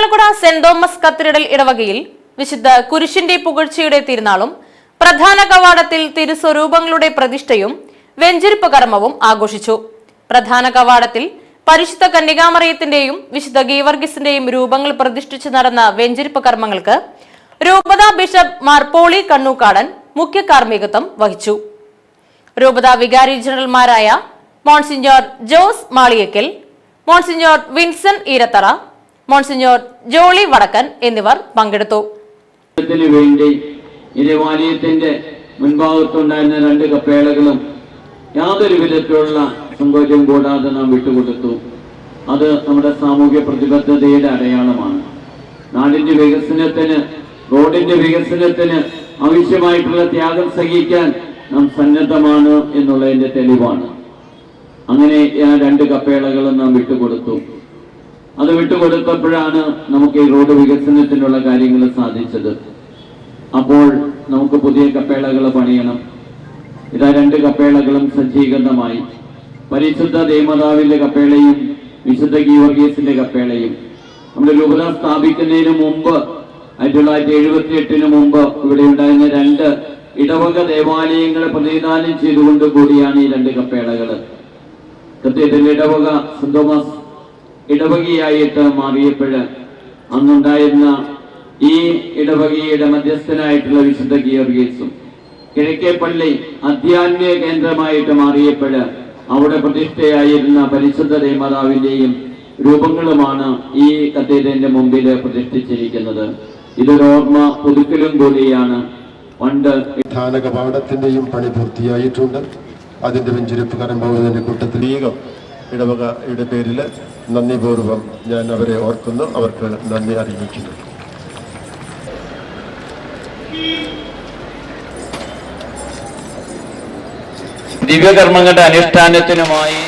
Irinjalakuda saint Thomas cathedral ഇടവകയിൽ വിശുദ്ധ കുരിശിന്റെ പുകഴ്ചയുടെ തിരുനാളും പ്രധാന കവാടത്തിൽ തിരുസ്വരൂപങ്ങളുടെ പ്രതിഷ്ഠയും വെഞ്ചരിപ്പ് കർമ്മവും ആഘോഷിച്ചു. പ്രധാന കവാടത്തിൽ പരിശുദ്ധ കന്യകാമറിയത്തിന്റെയും വിശുദ്ധ ഗീവർഗീസിന്റെയും രൂപങ്ങൾ പ്രതിഷ്ഠിച്ച് നടന്ന വെഞ്ചരിപ്പ് കർമ്മങ്ങൾക്ക് രൂപത ബിഷപ്പ് മാർപോളി കണ്ണൂക്കാടൻ മുഖ്യ കാർമ്മികത്വം വഹിച്ചു. രൂപത വികാരി ജനറൽമാരായ Monsignor Jose Maliyakkal Monsignor Vinson Eerattara Monsignor Jolly Vadakkan എന്നിവർ പങ്കെടുത്തു. വേണ്ടി മുൻഭാഗത്തുണ്ടായിരുന്ന രണ്ട് കപ്പേളകളും യാതൊരു വിധത്തിലുള്ള സങ്കോചം കൂടാതെ നാം വിട്ടുകൊടുത്തു. അത് നമ്മുടെ സാമൂഹ്യ പ്രതിബദ്ധതയുടെ അടയാളമാണ്. നാടിന്റെ വികസനത്തിന് റോഡിന്റെ വികസനത്തിന് ആവശ്യമായിട്ടുള്ള ത്യാഗം സഹിക്കാൻ നാം സന്നദ്ധമാണ് എന്നുള്ളതിന്റെ തെളിവാണ്. അങ്ങനെ ആ രണ്ട് കപ്പേളകളും നാം വിട്ടുകൊടുത്തു. അത് വിട്ടുകൊടുത്തപ്പോഴാണ് നമുക്ക് ഈ റോഡ് വികസനത്തിനുള്ള കാര്യങ്ങൾ സാധിച്ചത്. അപ്പോൾ നമുക്ക് പുതിയ കപ്പേളകൾ പണിയണം. ഇതാ രണ്ട് കപ്പേളകളും സജ്ജീകരണമായി പരിശുദ്ധ ദേവതാവിന്റെ കപ്പേളയും വിശുദ്ധ ഗീവർഗീസിന്റെ കപ്പേളയും. നമ്മുടെ രൂപത സ്ഥാപിക്കുന്നതിന് മുമ്പ് ആയിരത്തി തൊള്ളായിരത്തി എഴുപത്തി എട്ടിന് മുമ്പ് ഇവിടെ ഉണ്ടായിരുന്ന രണ്ട് ഇടവക ദേവാലയങ്ങളെ പ്രതിദാനം ചെയ്തുകൊണ്ട് കൂടിയാണ് ഈ രണ്ട് കപ്പേളകൾ കൃത്യത്തിൽ ഇടവക സെന്റ് തോമസ് ഇടവകയായിട്ട് മാറിയപ്പോൾ അന്നുണ്ടായിരുന്ന ഈ ഇടവകയുടെ മധ്യസ്ഥനായിട്ടുള്ള വിശുദ്ധ ഗിയർഗീസും കിഴക്കേ പള്ളി അധ്യാത്മിക കേന്ദ്രമായിട്ട് മാറിയപ്പോൾ അവിടെ പ്രതിഷ്ഠയായിരുന്ന പരിശുദ്ധ ദേവമാതാവിന്റെയും രൂപങ്ങളുമാണ് ഈ കത്തീഡ്രലിന്റെ മുമ്പിൽ പ്രതിഷ്ഠിച്ചിരിക്കുന്നത്. ഇതൊരു ഓർമ്മ പുതുക്കലും കൂടിയാണ്. പണ്ട് പ്രധാന കവാടത്തിന്റെയും പണി പൂർത്തിയായിട്ടുണ്ട്. അതിന്റെ വെഞ്ചിരിപ്പ് കരമ്പോകുന്നതിന്റെ കൂട്ടത്തിൽ ഇടവകയുടെ പേരിൽ നന്ദിപൂർവം ഞാൻ അവരെ ഓർക്കുന്നു. അവർക്ക് നന്ദി അറിയിക്കുന്നു. ദിവ്യകർമ്മങ്ങളുടെ അനുഷ്ഠാനത്തിനുമായി